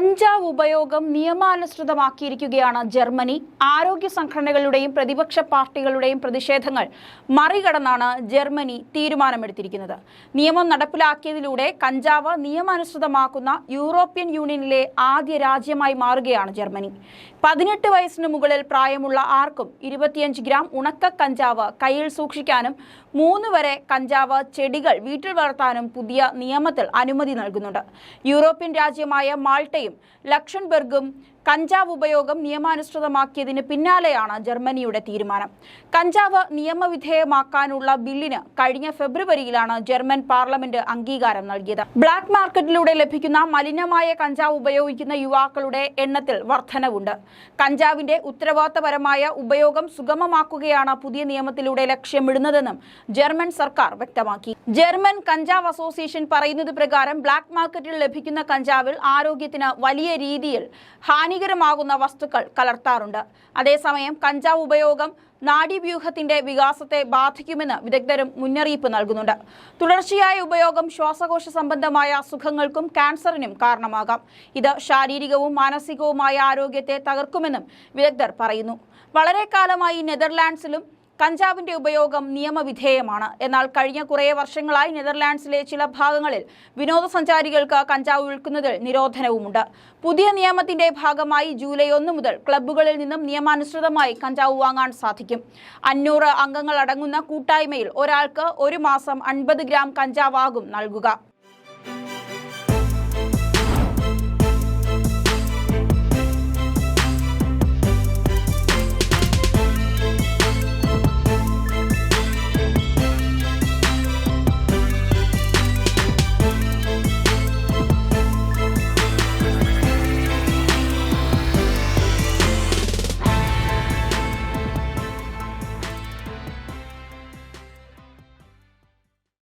കഞ്ചാവ് ഉപയോഗം നിയമാനുസൃതമാക്കിയിരിക്കുകയാണ് ജർമ്മനി. ആരോഗ്യ സംഘടനകളുടെയും പ്രതിപക്ഷ പാർട്ടികളുടെയും പ്രതിഷേധങ്ങൾ മറികടന്നാണ് ജർമ്മനി തീരുമാനമെടുത്തിരിക്കുന്നത്. നിയമം നടപ്പിലാക്കിയതിലൂടെ കഞ്ചാവ് നിയമാനുസൃതമാക്കുന്ന യൂറോപ്യൻ യൂണിയനിലെ ആദ്യ രാജ്യമായി മാറുകയാണ് ജർമ്മനി. പതിനെട്ട് വയസ്സിന് മുകളിൽ പ്രായമുള്ള ആർക്കും ഇരുപത്തിയഞ്ച് ഗ്രാം ഉണക്ക കഞ്ചാവ് കയ്യിൽ സൂക്ഷിക്കാനും മൂന്ന് വരെ കഞ്ചാവ് ചെടികൾ വീട്ടിൽ വളർത്താനും പുതിയ നിയമത്തിൽ അനുമതി നൽകുന്നുണ്ട്. യൂറോപ്യൻ രാജ്യമായ മാൾട്ടയും ലക്ഷൺബർഗും കഞ്ചാവ് ഉപയോഗം നിയമാനുസൃതമാക്കിയതിന് പിന്നാലെയാണ് ജർമ്മനിയുടെ തീരുമാനം. കഞ്ചാവ് നിയമവിധേയമാക്കാനുള്ള ബില്ലിന് കഴിഞ്ഞ ഫെബ്രുവരിയിലാണ് ജർമ്മൻ പാർലമെന്റ് അംഗീകാരം നൽകിയത്. ബ്ലാക്ക് മാർക്കറ്റിലൂടെ ലഭിക്കുന്ന മലിനമായ കഞ്ചാവ് ഉപയോഗിക്കുന്ന യുവാക്കളുടെ എണ്ണത്തിൽ വർധനവുണ്ട്. കഞ്ചാവിന്റെ ഉത്തരവാദിത്തപരമായ ഉപയോഗം സുഗമമാക്കുകയാണ് പുതിയ നിയമത്തിലൂടെ ലക്ഷ്യമിടുന്നതെന്നും ജർമ്മൻ സർക്കാർ വ്യക്തമാക്കി. ജർമ്മൻ കഞ്ചാവ് അസോസിയേഷൻ പറയുന്നത് പ്രകാരം ബ്ലാക്ക് മാർക്കറ്റിൽ ലഭിക്കുന്ന കഞ്ചാവിൽ ആരോഗ്യത്തിന് വലിയ രീതിയിൽ ഹാനികരമാകുന്ന വസ്തുക്കൾ കലർത്താറുണ്ട്. അതേസമയം കഞ്ചാവ് ഉപയോഗം നാഡീവ്യൂഹത്തിന്റെ വികാസത്തെ ബാധിക്കുമെന്ന് വിദഗ്ധരും മുന്നറിയിപ്പ് നൽകുന്നുണ്ട്. തുടർച്ചയായ ഉപയോഗം ശ്വാസകോശ സംബന്ധമായ അസുഖങ്ങൾക്കും ക്യാൻസറിനും കാരണമാകാം. ഇത് ശാരീരികവും മാനസികവുമായ ആരോഗ്യത്തെ തകർക്കുമെന്നും വിദഗ്ധർ പറയുന്നു. വളരെ കാലമായി നെതർലാൻഡ്സിലും കഞ്ചാവിന്റെ ഉപയോഗം നിയമവിധേയമാണ്. എന്നാൽ കഴിഞ്ഞ കുറേ വർഷങ്ങളായി നെതർലാൻഡ്സിലെ ചില ഭാഗങ്ങളിൽ വിനോദസഞ്ചാരികൾക്ക് കഞ്ചാവ് വിൽക്കുന്നതിൽ നിരോധനവുമുണ്ട്. പുതിയ നിയമത്തിന്റെ ഭാഗമായി ജൂലൈ ഒന്ന് മുതൽ ക്ലബ്ബുകളിൽ നിന്നും നിയമാനുസൃതമായി കഞ്ചാവ് വാങ്ങാൻ സാധിക്കും. അഞ്ഞൂറ് അംഗങ്ങൾ അടങ്ങുന്ന കൂട്ടായ്മയിൽ ഒരാൾക്ക് ഒരു മാസം അൻപത് ഗ്രാം കഞ്ചാവാകും നൽകുക.